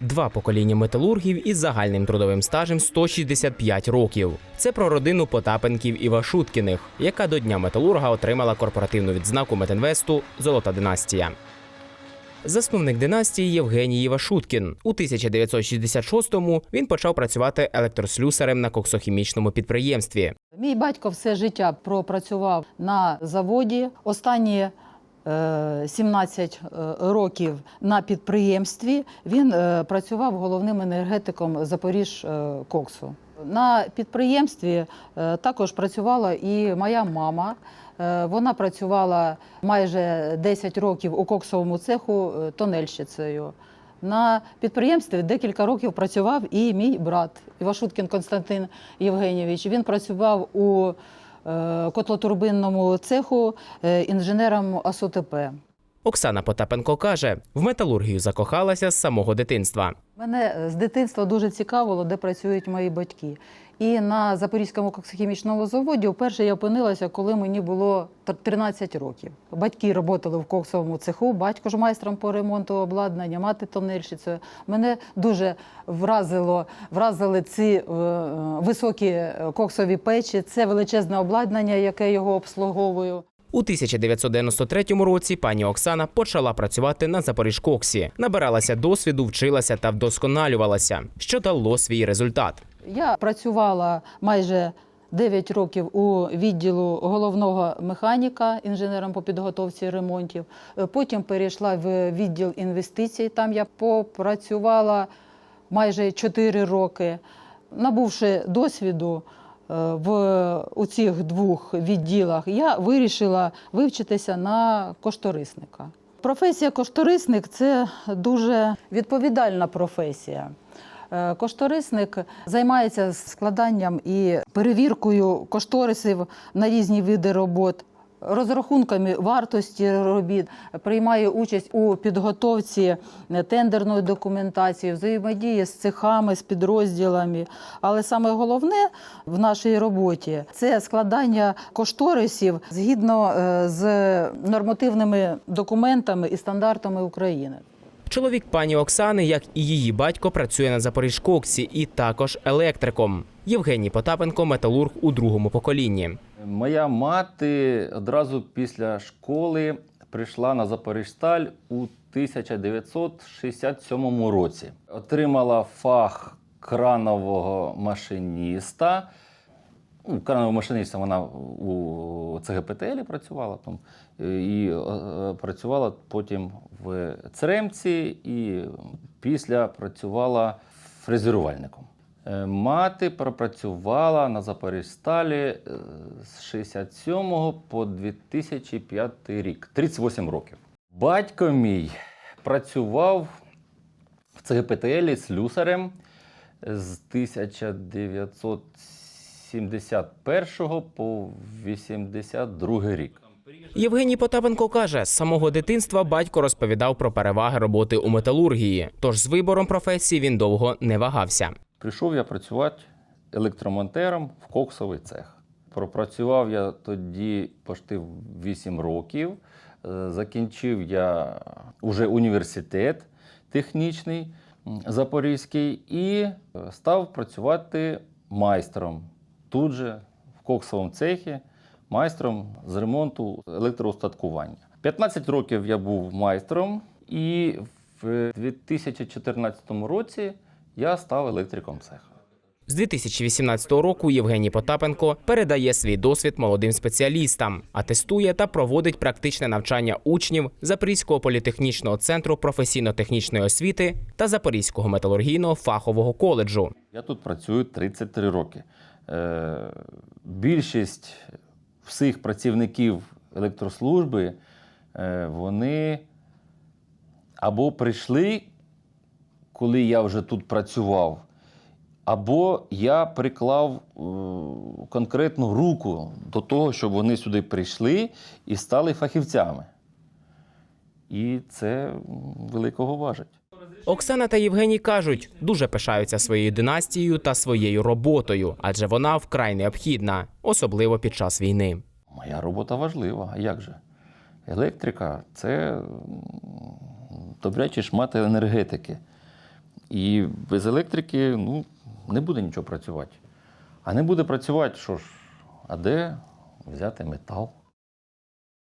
Два покоління металургів із загальним трудовим стажем 165 років. Це про родину Потапенків і Вашуткіних, яка до Дня металурга отримала корпоративну відзнаку Метинвесту Золота династія. Засновник династії Євгеній Івашуткін. У 1966-му він почав працювати електрослюсарем на коксохімічному підприємстві. Мій батько все життя пропрацював на заводі. Останні 17 е, років на підприємстві він е, працював головним енергетиком Запоріж е, Коксу. На підприємстві е, також працювала і моя мама. Е, Вона працювала майже 10 років у коксовому цеху е, тонельщицею. На підприємстві декілька років працював і мій брат Івашуткін Константин Євгенійович. Він працював у е, котлотурбинному цеху е, інженером АСУТП. Оксана Потапенко каже, в металургію закохалася з самого дитинства. Мене з дитинства дуже цікавило, де працюють мої батьки. І на Запорізькому коксохімічному заводі вперше я опинилася, коли мені було тр- 13 років. Батьки працювали в коксовому цеху, батько ж майстром по ремонту обладнання, мати тонельщицею. Мене дуже вразило, вразили ці е, високі е, коксові печі, це величезне обладнання, яке його обслуговую. У 1993 році пані Оксана почала працювати на Запоріжкоксі, набиралася досвіду, вчилася та вдосконалювалася, що дало свій результат. Я працювала майже 9 років у відділу головного механіка, інженером по підготовці ремонтів. Потім перейшла в відділ інвестицій. Там я попрацювала майже 4 роки. Набувши досвіду в у цих двох відділах, я вирішила вивчитися на кошторисника. Професія кошторисник це дуже відповідальна професія. Е, Кошторисник займається складанням і перевіркою кошторисів на різні види робот, розрахунками вартості робіт, приймає участь у підготовці тендерної документації, взаємодіє з цехами, з підрозділами. Але саме головне в нашій роботі це складання кошторисів згідно е, з нормативними документами і стандартами України. Чоловік пані Оксани, як і її батько, працює на Запоріжкоксі і також електриком. Євгеній Потапенко металург у другому поколінні. Моя мати одразу після школи прийшла на Запоріжсталь у 1967 році. Отримала фах кранового машиніста. Ну, крановим машиністом вона у ЦГПТЛ працювала там і е, працювала потім в Цремці і після працювала фрезерувальником. Е, Мати пропрацювала на Запоріжсталі е, з 67 по 2005 рік, 38 років. Батько мій працював в ЦГПТЛ слюсарем з 1971 по 82 рік. Євгеній Потапенко каже, з самого дитинства батько розповідав про переваги роботи у металургії. Тож з вибором професії він довго не вагався. Прийшов я працювати електромонтером в коксовий цех. Пропрацював я тоді почти 8 років. Е, Закінчив я уже університет технічний Запорізький і е, став працювати майстром тут же, в коксовому цехі, майстром з ремонту електроустаткування. 15 років я був майстром, і в 2014 році я став електриком цеха. З 2018 року Євгеній Потапенко передає свій досвід молодим спеціалістам, атестує та проводить практичне навчання учнів Запорізького політехнічного центру професійно-технічної освіти та Запорізького металургійного фахового коледжу. Я тут працюю 33 роки. Е, більшість всіх працівників електрослужби е, вони або прийшли, коли я вже тут працював, або я приклав е, конкретну руку до того, щоб вони сюди прийшли і стали фахівцями. І це великого важить. Оксана та Євгеній кажуть, дуже пишаються своєю династією та своєю роботою, адже вона вкрай необхідна, особливо під час війни. Моя робота важлива. А як же? Електрика це м, добрячий шмат енергетики. І без електрики ну, не буде нічого працювати. А не буде працювати, що ж, а де взяти метал?